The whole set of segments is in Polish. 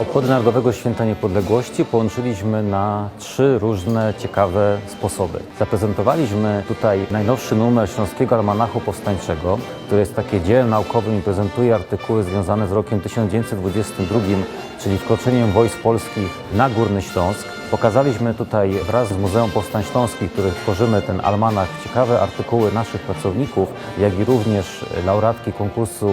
Obchody Narodowego Święta Niepodległości połączyliśmy na trzy różne ciekawe sposoby. Zaprezentowaliśmy tutaj najnowszy numer Śląskiego Almanachu Powstańczego, który jest takie dziełem naukowym i prezentuje artykuły związane z rokiem 1922, czyli wkroczeniem wojsk polskich na Górny Śląsk. Pokazaliśmy tutaj wraz z Muzeum Powstań Śląskich, których tworzymy ten almanach, ciekawe artykuły naszych pracowników, jak i również laureatki konkursu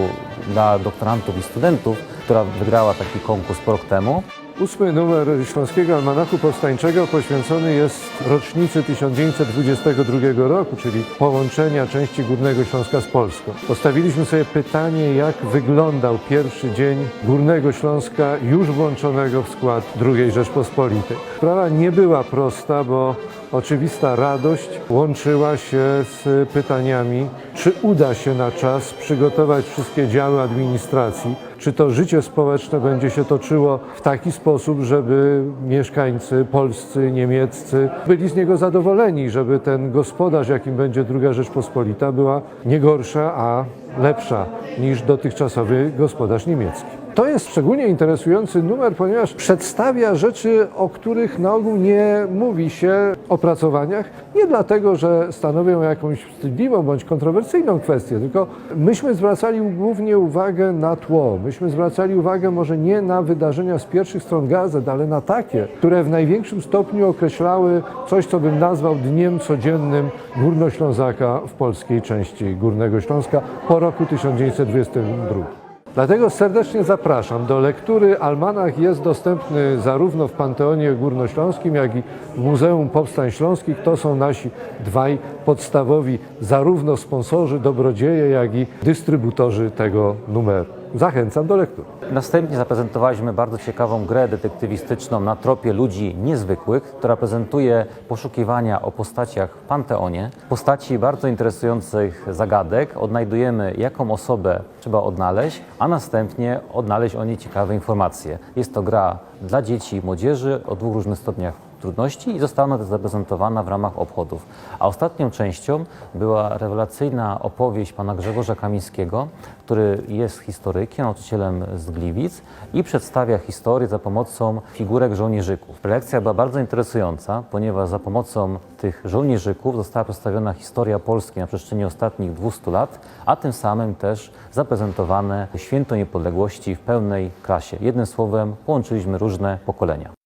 dla doktorantów i studentów, która wygrała taki konkurs rok temu. Ósmy numer Śląskiego Almanachu Powstańczego poświęcony jest rocznicy 1922 roku, czyli połączenia części Górnego Śląska z Polską. Postawiliśmy sobie pytanie, jak wyglądał pierwszy dzień Górnego Śląska już włączonego w skład II Rzeczpospolitej. Sprawa nie była prosta, bo oczywista radość łączyła się z pytaniami, czy uda się na czas przygotować wszystkie działy administracji, czy to życie społeczne będzie się toczyło w taki sposób, żeby mieszkańcy polscy, niemieccy byli z niego zadowoleni, żeby ten gospodarz, jakim będzie II Rzeczpospolita, była nie gorsza, a lepsza niż dotychczasowy gospodarz niemiecki. To jest szczególnie interesujący numer, ponieważ przedstawia rzeczy, o których na ogół nie mówi się w opracowaniach, nie dlatego, że stanowią jakąś wstydliwą bądź kontrowersyjną kwestię, tylko myśmy zwracali głównie uwagę na tło. Myśmy zwracali uwagę może nie na wydarzenia z pierwszych stron gazet, ale na takie, które w największym stopniu określały coś, co bym nazwał dniem codziennym Górnoślązaka w polskiej części Górnego Śląska po roku 1922. Dlatego serdecznie zapraszam do lektury. Almanach jest dostępny zarówno w Panteonie Górnośląskim, jak i w Muzeum Powstań Śląskich. To są nasi dwaj podstawowi zarówno sponsorzy, dobrodzieje, jak i dystrybutorzy tego numeru. Zachęcam do lektury. Następnie zaprezentowaliśmy bardzo ciekawą grę detektywistyczną na tropie ludzi niezwykłych, która prezentuje poszukiwania o postaciach w Panteonie, postaci bardzo interesujących zagadek. Odnajdujemy, jaką osobę trzeba odnaleźć, a następnie odnaleźć o niej ciekawe informacje. Jest to gra dla dzieci i młodzieży o dwóch różnych stopniach trudności i została ona zaprezentowana w ramach obchodów. A ostatnią częścią była rewelacyjna opowieść pana Grzegorza Kamińskiego, który jest historykiem, nauczycielem z Gliwic i przedstawia historię za pomocą figurek żołnierzyków. Prelekcja była bardzo interesująca, ponieważ za pomocą tych żołnierzyków została przedstawiona historia Polski na przestrzeni ostatnich 200 lat, a tym samym też zaprezentowane święto niepodległości w pełnej krasie. Jednym słowem połączyliśmy różne pokolenia.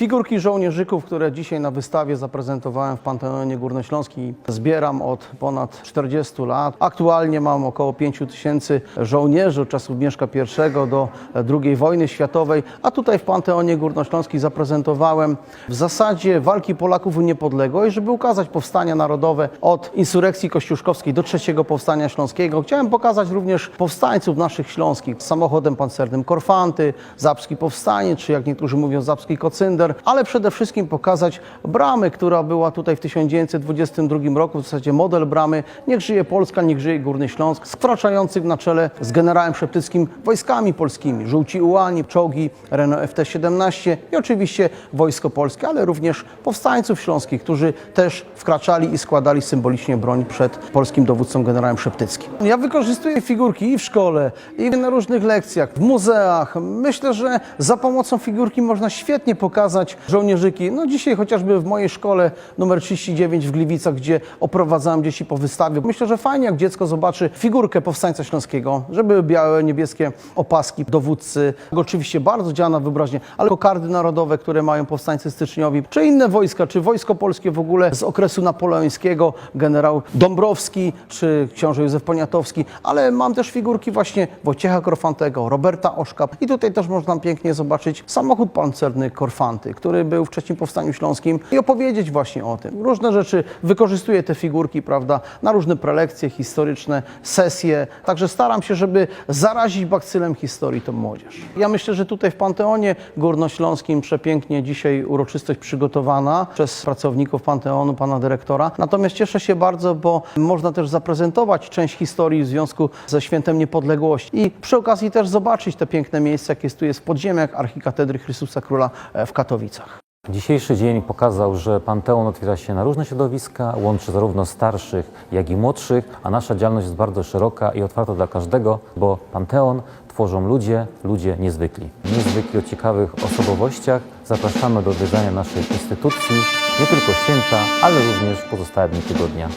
Figurki żołnierzyków, które dzisiaj na wystawie zaprezentowałem w Panteonie Górnośląskim, zbieram od ponad 40 lat. Aktualnie mam około 5 tysięcy żołnierzy od czasów Mieszka I do II wojny światowej, a tutaj w Panteonie Górnośląskim zaprezentowałem w zasadzie walki Polaków o niepodległość, żeby ukazać powstania narodowe od insurekcji kościuszkowskiej do trzeciego powstania śląskiego. Chciałem pokazać również powstańców naszych śląskich z samochodem pancernym Korfanty, Zapski Powstanie, czy jak niektórzy mówią Zapski Kocynder, ale przede wszystkim pokazać bramę, która była tutaj w 1922 roku, w zasadzie model bramy Niech żyje Polska, niech żyje Górny Śląsk, wkraczających na czele z generałem Szeptyckim wojskami polskimi, żółci ułani, czołgi Renault FT-17 i oczywiście Wojsko Polskie, ale również powstańców śląskich, którzy też wkraczali i składali symbolicznie broń przed polskim dowódcą generałem Szeptyckim. Ja wykorzystuję figurki i w szkole, i na różnych lekcjach, w muzeach. Myślę, że za pomocą figurki można świetnie pokazać żołnierzyki. No dzisiaj chociażby w mojej szkole numer 39 w Gliwicach, gdzie oprowadzałem dzieci po wystawie. Myślę, że fajnie jak dziecko zobaczy figurkę powstańca śląskiego, żeby białe, niebieskie opaski dowódcy. Oczywiście bardzo działa na wyobraźnię, ale kokardy narodowe, które mają powstańcy styczniowi, czy inne wojska, czy wojsko polskie w ogóle z okresu napoleońskiego, generał Dąbrowski, czy książę Józef Poniatowski, ale mam też figurki właśnie Wojciecha Korfantego, Roberta Oszka i tutaj też można pięknie zobaczyć samochód pancerny Korfanty, który był w powstaniu śląskim i opowiedzieć właśnie o tym. Różne rzeczy, wykorzystuję te figurki, prawda, na różne prelekcje historyczne, sesje, także staram się, żeby zarazić bakcylem historii tą młodzież. Ja myślę, że tutaj w Panteonie Górnośląskim przepięknie dzisiaj uroczystość przygotowana przez pracowników Panteonu, pana dyrektora. Natomiast cieszę się bardzo, bo można też zaprezentować część historii w związku ze Świętem Niepodległości i przy okazji też zobaczyć te piękne miejsca, jakie tu jest w podziemiach Archikatedry Chrystusa Króla e, w Katowicach. Dzisiejszy dzień pokazał, że Panteon otwiera się na różne środowiska, łączy zarówno starszych, jak i młodszych, a nasza działalność jest bardzo szeroka i otwarta dla każdego, bo Panteon tworzą ludzie, ludzie niezwykli. Niezwykli o ciekawych osobowościach. Zapraszamy do odwiedzania naszej instytucji, nie tylko święta, ale również pozostałe dni tygodnia.